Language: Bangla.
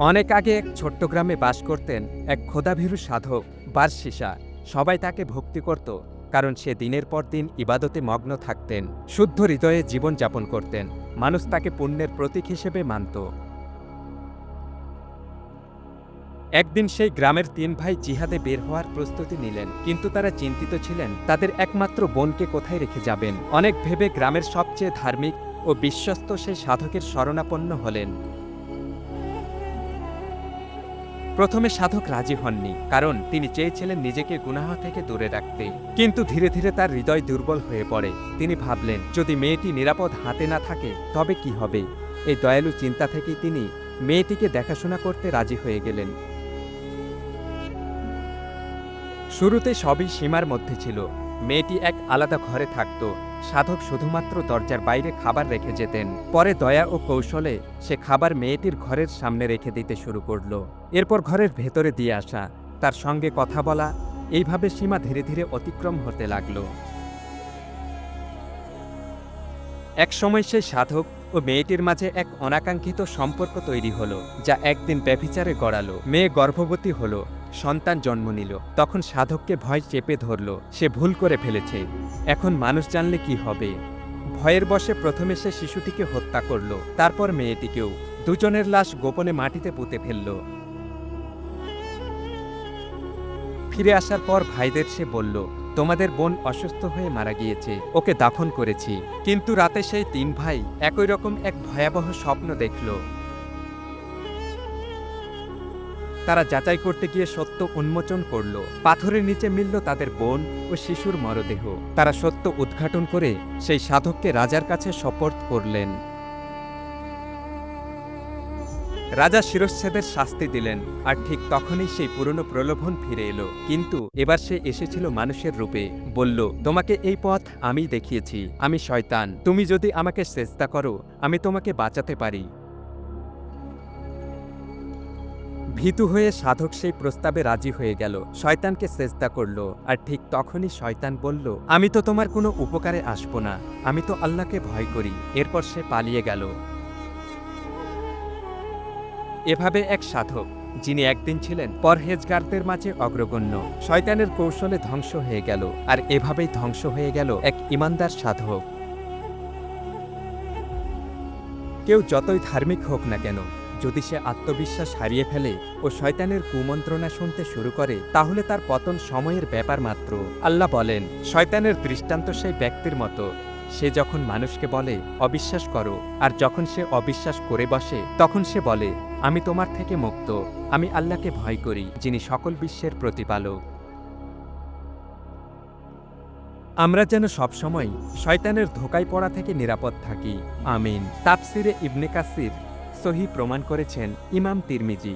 অনেক আগে এক ছোট্ট গ্রামে বাস করতেন এক ক্ষোধাভীরু সাধক বার্শিসা সবাই তাকে ভক্তি করত, কারণ সে দিনের পর দিন ইবাদতে মগ্ন থাকতেন, শুদ্ধ হৃদয়ে জীবনযাপন করতেন, মানুষ তাকে পুণ্যের প্রতীক হিসেবে মানত। একদিন সেই গ্রামের তিন ভাই জিহাদে বের হওয়ার প্রস্তুতি নিলেন, কিন্তু তারা চিন্তিত ছিলেন, তাদের একমাত্র বোনকে কোথায় রেখে যাবেন? অনেক ভেবে গ্রামের সবচেয়ে ধার্মিক ও বিশ্বস্ত সেই সাধকের শরণাপন্ন হলেন। প্রথমে সাধক রাজি হননি, কারণ তিনি চেয়েছিলেন নিজেকে গুনাহ থেকে দূরে রাখতে। কিন্তু ধীরে ধীরে তার হৃদয় দুর্বল হয়ে পড়ে। তিনি ভাবলেন, যদি মেয়েটি নিরাপদ হাতে না থাকে, তবে কি হবে? এই দয়ালু চিন্তা থেকেই তিনি মেয়েটিকে দেখাশোনা করতে রাজি হয়ে গেলেন। শুরুতে সবই সীমার মধ্যে ছিল। মেয়েটি এক আলাদা ঘরে থাকত। সাধক শুধুমাত্র দরজার বাইরে খাবার রেখে যেতেন। পরে দয়া ও কৌশলে সে খাবার মেয়েটির ঘরের সামনে রেখে দিতে শুরু করল। এরপর ঘরের ভেতরে দিয়ে আসা, তার সঙ্গে কথা বলা, এইভাবে সীমা ধীরে ধীরে অতিক্রম হতে লাগল। এক সময় সেই সাধক ও মেয়েটির মাঝে এক অনাকাঙ্ক্ষিত সম্পর্ক তৈরি হলো, যা একদিন ব্যভিচারে গড়ালো। মেয়ে গর্ভবতী হলো। সন্তান জন্ম নিল। তখন সাধককে ভয় চেপে ধরল। সে ভুল করে ফেলেছে। এখন মানুষ জানলে কি হবে? ভয়ের বশে প্রথমে সে শিশুটিকে হত্যা করল, তারপর মেয়েটিকেও। দুজনের লাশ গোপনে মাটিতে পুঁতে ফেলল। ফিরে আসার পর ভাইদের সে বলল, তোমাদের বোন অসুস্থ হয়ে মারা গিয়েছে। ওকে দাফন করেছি। কিন্তু রাতে সেই তিন ভাই একই রকম এক ভয়াবহ স্বপ্ন দেখল। তারা যাচাই করতে গিয়ে সত্য উন্মোচন করল। পাথরের নিচে মিলল তাদের বোন ও শিশুর মরদেহ। তারা সত্য উদ্ঘাটন করে সেই সাধককে রাজার কাছে শপথ করলেন। রাজা শিরশ্ছেদের শাস্তি দিলেন আর ঠিক তখনই সেই পুরনো প্রলোভন ফিরে এলো। কিন্তু এবার সে এসেছিল মানুষের রূপে। বলল, তোমাকে এই পথ আমি দেখিয়েছি। আমি শয়তান। তুমি যদি আমাকে চেষ্টা করো, আমি তোমাকে বাঁচাতে পারি। ভীতু হয়ে সাধক সেই প্রস্তাবে রাজি হয়ে গেল। শয়তানকে চেষ্টা করল, আর ঠিক তখনই শয়তান বলল, আমি তো তোমার কোনো উপকারে আসব না, আমি তো আল্লাহকে ভয় করি। এরপর সে পালিয়ে গেল। এভাবে এক সাধক, যিনি একদিন ছিলেন পরহেজগারদের মাঝে অগ্রগণ্য, শয়তানের কৌশলে ধ্বংস হয়ে গেল, আর এভাবেই ধ্বংস হয়ে গেল এক ইমানদার সাধক। কেউ যতই ধার্মিক হোক না কেন যদি সে আত্মবিশ্বাস হারিয়ে ফেলে ও শয়তানের কুমন্ত্রণা শুনতে শুরু করে, তাহলে তার পতন সময়ের ব্যাপার মাত্র। আল্লাহ বলেন, শয়তানের দৃষ্টান্ত সেই ব্যক্তির মতো। সে যখন মানুষকে বলে, অবিশ্বাস করো আর যখন সে অবিশ্বাস করে বসে, তখন সে বলে, আমি তোমার থেকে মুক্ত। আমি আল্লাহকে ভয় করি, যিনি সকল বিশ্বের প্রতিপালক। আমরা যেন সবসময় শয়তানের ধোকায় পড়া থেকে নিরাপদ থাকি আমিন। তাপসিরে ইবনে কাসির সহি প্রমাণ করেছেন ইমাম তিরমিজি।